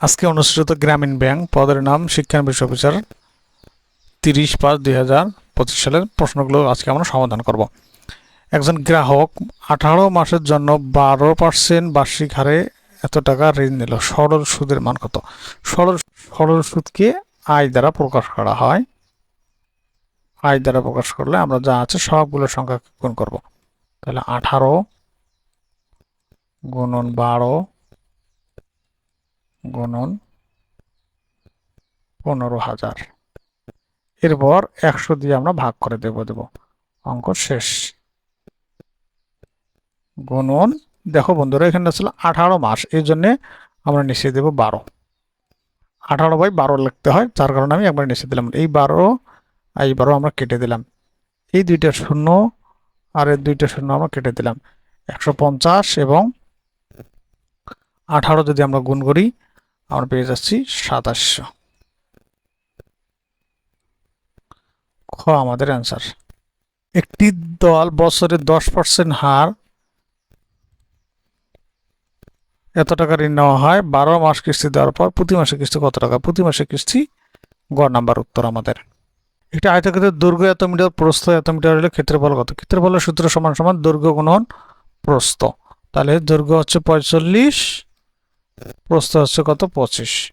আজকে অনুষ্ঠিত গ্রামীণ ব্যাংক পদের নাম শিক্ষানবিশ অফিসার তিরিশ পাঁচ দুই হাজার পঁচিশ সালের প্রশ্নগুলো আজকে আমরা সমাধান করব। একজন গ্রাহক আঠারো মাসের জন্য বারো পার্সেন্ট বার্ষিক হারে এত টাকা ঋণ নিল। সরল সুদের মান কত? সরল সরল সুদকে আয় দ্বারা প্রকাশ করা হয়। আয় দ্বারা প্রকাশ করলে আমরা যা আছে সবগুলো সংখ্যা গুণ করব। তাহলে আঠারো গুণন বারো গুণন পনেরো হাজার। এরপর একশো দিয়ে আমরা ভাগ করে দেব দেব। অঙ্ক শেষ। গুণন, দেখো বন্ধুরা, এখানে ছিল আঠারো মাস, এই জন্যে আমরা নিচে দেব বারো। আঠারো বাই বারো লিখতে হয় তার কারণে আমি একবার নিচে দিলাম। এই বারো এই বারো আমরা কেটে দিলাম। এই দুইটা শূন্য আর এই দুইটা শূন্য আমরা কেটে দিলাম। একশো পঞ্চাশ এবং আঠারো যদি আমরা গুণ করি আমরা পেয়ে যাচ্ছি সাতাশশো। খ, আমাদের অ্যান্সার একটি দল বছরে দশ পার্সেন্ট হার। এত টাকা ঋণ নেওয়া হয়। বারো মাস কিস্তি দেওয়ার পর প্রতি মাসে কিস্তি কত টাকা? প্রতি মাসে কিস্তি গ নাম্বার উত্তর আমাদের। একটি আয়তক্ষেত্রের দৈর্ঘ্য এত মিটার, প্রস্থ এত মিটার হলে ক্ষেত্রফল কত? ক্ষেত্রফলের সূত্র সমান সমান দৈর্ঘ্য গুণন প্রস্থ। তাহলে দৈর্ঘ্য হচ্ছে পঁয়তাল্লিশ প্রস্থ হচ্ছে কত? পঁচিশ।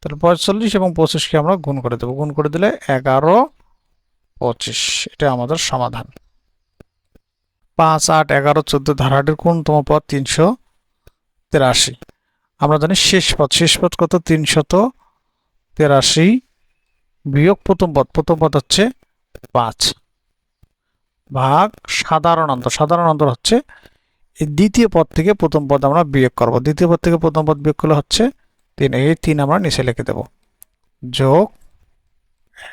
তাহলে পঁয়তাল্লিশ এবং পঁচিশকে আমরা গুণ করে দেবো। গুণ করে দিলে এগারো, পঁচিশ। এটা আমাদের সমাধান। পাঁচ, আট, এগারো, চোদ্দ ধারাটির কোনতম পদ? তিনশো তেরাশি। আমরা জানি শেষ পদ। শেষ পদ কত? তিনশত তেরাশি বিয়োগ প্রথম পদ। প্রথম পদ হচ্ছে পাঁচ। ভাগ সাধারণ অন্তর। সাধারণ অন্তর হচ্ছে এই দ্বিতীয় পদ থেকে প্রথম পদ আমরা বিয়োগ করব। দ্বিতীয় পদ থেকে প্রথম পদ বিয়োগ করলে হচ্ছে তিন, এই তিন আমরা নিচে লিখে দেব। যোগ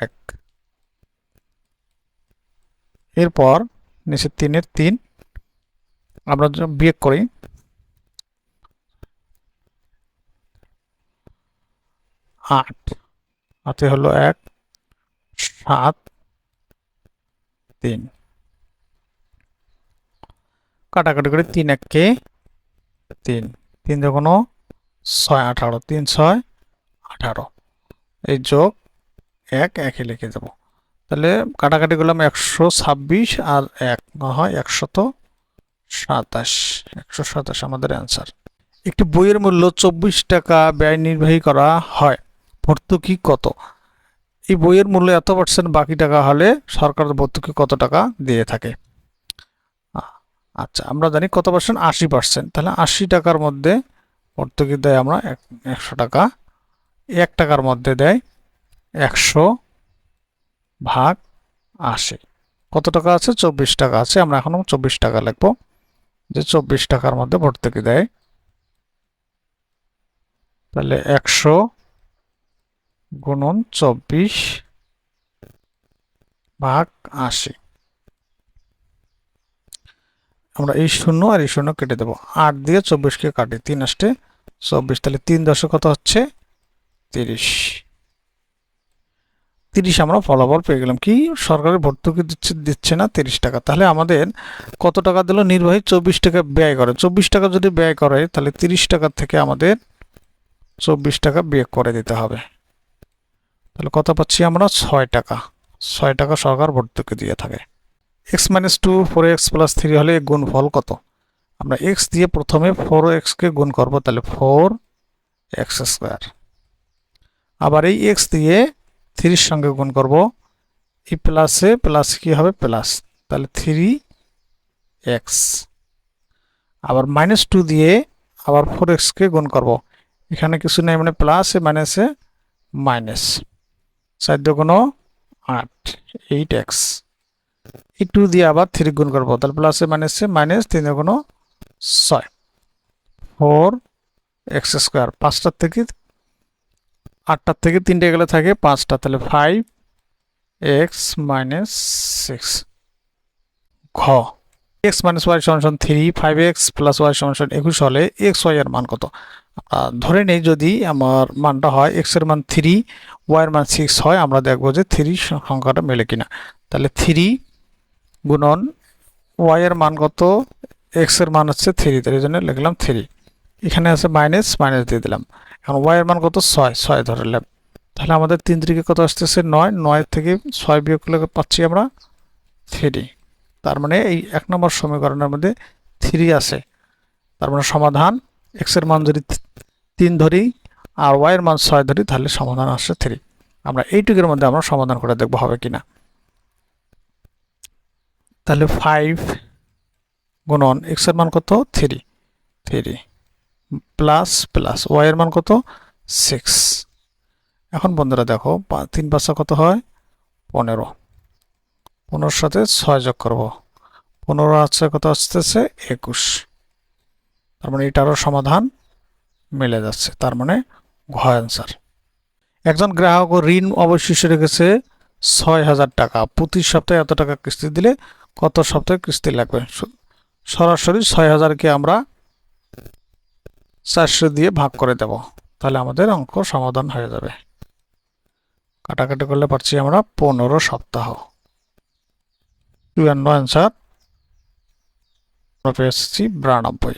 এক। এরপর নিচে তিনের তিন আমরা বিয়োগ করি। আট। হাতে হলো এক, সাত, তিন। কাটাকাটি করে তিন এককে তিন। তিন যখন ছয় আঠারো, তিন ছয় আঠারো। এই যোগ এক, একে লিখে যাব তাহলে কাটাকাটি করলাম একশো ছাব্বিশ আর এক হয় একশত সাতাশ। একশো সাতাশ আমাদের অ্যান্সার। একটি বইয়ের মূল্য চব্বিশ টাকা ব্যয় নির্বাহী করা হয়। ভর্তুকি কত? এই বইয়ের মূল্য এত পার্সেন্ট বাকি টাকা হলে সরকার ভর্তুকি কত টাকা দিয়ে থাকে? আচ্ছা আমরা জানি কত পার্সেন্ট আশি পার্সেন্ট তাহলে আশি টাকার মধ্যে ভর্তুকি দেয় আমরা এক- একশো টাকা। এক টাকার মধ্যে দেয় একশো ভাগ আশি। কত টাকা আছে? চব্বিশ টাকা আছে। আমরা এখনও চব্বিশ টাকা লিখব। যে চব্বিশ টাকার মধ্যে ভর্তুকি দেয় তাহলে একশো গুণন চব্বিশ ভাগ আশি। আমরা এই শূন্য আর এই শূন্য কেটে দেবো। আট দিয়ে চব্বিশকে কাটি, তিন আসতে চব্বিশ। তাহলে তিন দশে কত হচ্ছে? তিরিশ। তিরিশ আমরা ফলাফল পেয়ে গেলাম। কি? সরকারের ভর্তুকি দিচ্ছে দিচ্ছে না তিরিশ টাকা। তাহলে আমাদের কত টাকা দিল? নির্বাহী চব্বিশ টাকা ব্যয় করে। চব্বিশ টাকা যদি ব্যয় করে, তাহলে তিরিশ টাকা থেকে আমাদের চব্বিশ টাকা বিয়োগ করে দিতে হবে। তাহলে কত পাচ্ছি আমরা? ছয় টাকা। ছয় টাকা সরকার ভর্তুকি দিয়ে থাকে। X minus two four x plus three হলে গুণফল কত? আমরা এক্স দিয়ে প্রথমে ফোর এক্সকে গুণ করব, তাহলে ফোর এক্স স্কোয়ার আবার এই এক্স দিয়ে থ্রির সঙ্গে গুণ করব, এই প্লাসে প্লাস কি হবে? প্লাস তাহলে থ্রি এক্স আবার মাইনাস টু দিয়ে আবার ফোর এক্সকে গুণ করব। এখানে কিছু নেই মানে প্লাসে মাইনাসে মাইনাস চার কোনো আট এইট এক্স এই টু দিয়ে আবার থ্রি গুণ করব। তাহলে প্লাসে মাইনাসে মাইনাস তিন কোনো ছয়। ফোর এক্স স্কোয়ার পাঁচটার থেকে আটটার থেকে তিনটে গেলে থাকে পাঁচটা। তাহলে ফাইভ এক্স মাইনাস সিক্স ঘ। এক্স মাইনাস ওয়াই সমান three five x plus y সমান একুশ হলে এক্স ওয়াই এর মান কত? ধরে নেই যদি আমার মানটা হয় এক্সের মান থ্রি ওয়াই এর মান সিক্স হয়, আমরা দেখব যে থ্রি সংখ্যাটা মেলে কিনা। তাহলে থ্রি গুণন ওয়াই এর মান কত? এক্সের মান হচ্ছে থ্রি তাই জন্য লিখলাম থ্রি এখানে আছে মাইনাস মাইনাস দিয়ে দিলাম। এখন ওয়াই এর মান কত? ছয় ছয় ধরলাম তাহলে আমাদের তিন দিকে কত আসতেছে? নয়। নয় থেকে ছয় বিয়োগ করলে পাচ্ছি আমরা থ্রি তার মানে এই এক নম্বর সমীকরণের মধ্যে থ্রি আছে। তার মানে সমাধান এক্সের মান যদি তিন ধরি আর ওয়াই এর মান ছয় ধরি, তাহলে সমাধান আসছে থ্রি আমরা এইটুকের মধ্যে আমরা সমাধান করে দেখব হবে কিনা। তাহলে ফাইভ গুণন এক্সের মান কত? থ্রি থ্রি প্লাস প্লাস ওয়াইয়ের মান কত? সিক্স এখন বন্ধুরা দেখো তিন পাঁচশো কত হয়? পনেরো। পনেরোর সাথে ছয় যোগ করব। পনেরো আছে কত আসতেছে? একুশ। তার মানে এটারও সমাধান মিলে যাচ্ছে। তার মানে ঘ অ্যান্সার একজন গ্রাহক ঋণ অবশিষ্ট রেখেছে ছয় হাজার টাকা। প্রতি সপ্তাহে এত টাকা কিস্তি দিলে কত সপ্তাহে কিস্তি লাগবে? সরাসরি ছয় হাজারকে আমরা চারশো দিয়ে ভাগ করে দেব। তাহলে আমাদের অঙ্ক সমাধান হয়ে যাবে। কাটাকাটি করলে পারছি আমরা পনেরো সপ্তাহ। চুয়ান্ন অ্যান্সার। পেয়ে এসেছি বিরানব্বই।